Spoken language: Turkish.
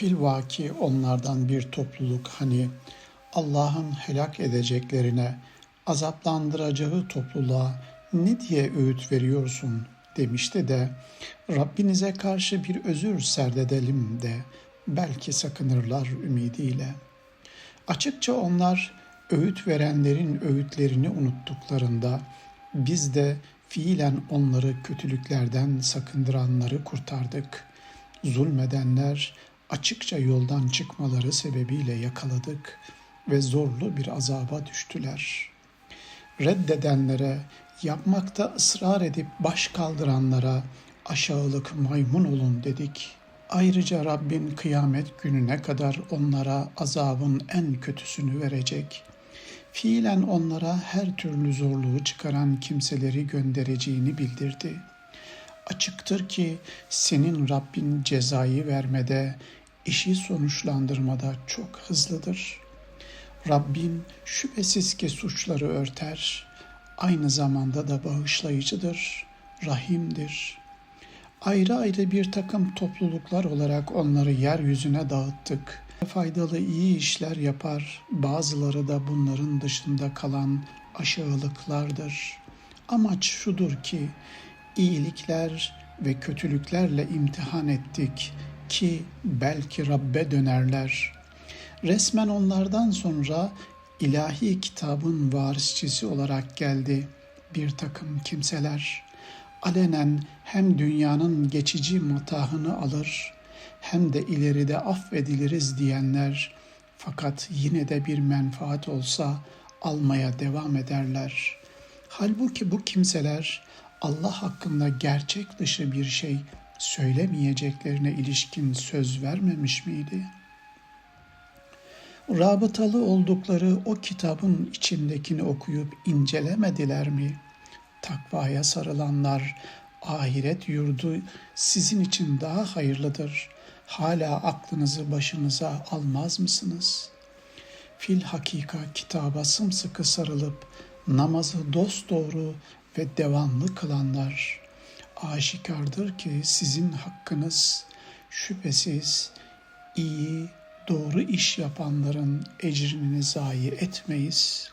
Filvaki onlardan bir topluluk hani Allah'ın helak edeceklerine, azaplandıracağı topluluğa ne diye öğüt veriyorsun demişti de Rabbinize karşı bir özür serdedelim de belki sakınırlar ümidiyle. Açıkça onlar öğüt verenlerin öğütlerini unuttuklarında biz de fiilen onları kötülüklerden sakındıranları kurtardık. Zulmedenler açıkça yoldan çıkmaları sebebiyle yakaladık ve zorlu bir azaba düştüler. Reddedenlere, yapmakta ısrar edip baş kaldıranlara aşağılık maymun olun dedik. Ayrıca Rabbin kıyamet gününe kadar onlara azabın en kötüsünü verecek. Fiilen onlara her türlü zorluğu çıkaran kimseleri göndereceğini bildirdi. Açıktır ki senin Rabbin cezayı vermede, işi sonuçlandırmada çok hızlıdır. Rabbin şüphesiz ki suçları örter, aynı zamanda da bağışlayıcıdır, rahimdir. Ayrı ayrı bir takım topluluklar olarak onları yeryüzüne dağıttık. Faydalı iyi işler yapar, bazıları da bunların dışında kalan aşağılıklardır. Amaç şudur ki, iyilikler ve kötülüklerle imtihan ettik ki belki Rabbe dönerler. Resmen onlardan sonra ilahi kitabın varisçisi olarak geldi bir takım kimseler. Alenen hem dünyanın geçici matahını alır hem de ileride affediliriz diyenler fakat yine de bir menfaat olsa almaya devam ederler. Halbuki bu kimseler Allah hakkında gerçek dışı bir şey söylemeyeceklerine ilişkin söz vermemiş miydi? Rabıtalı oldukları o kitabın içindekini okuyup incelemediler mi? Takvaya sarılanlar, ahiret yurdu sizin için daha hayırlıdır. Hala aklınızı başınıza almaz mısınız? Fil hakika kitaba sımsıkı sarılıp namazı dosdoğru ve devamlı kılanlar aşikardır ki sizin hakkınız şüphesiz iyi, doğru iş yapanların ecrini zayi etmeyiz.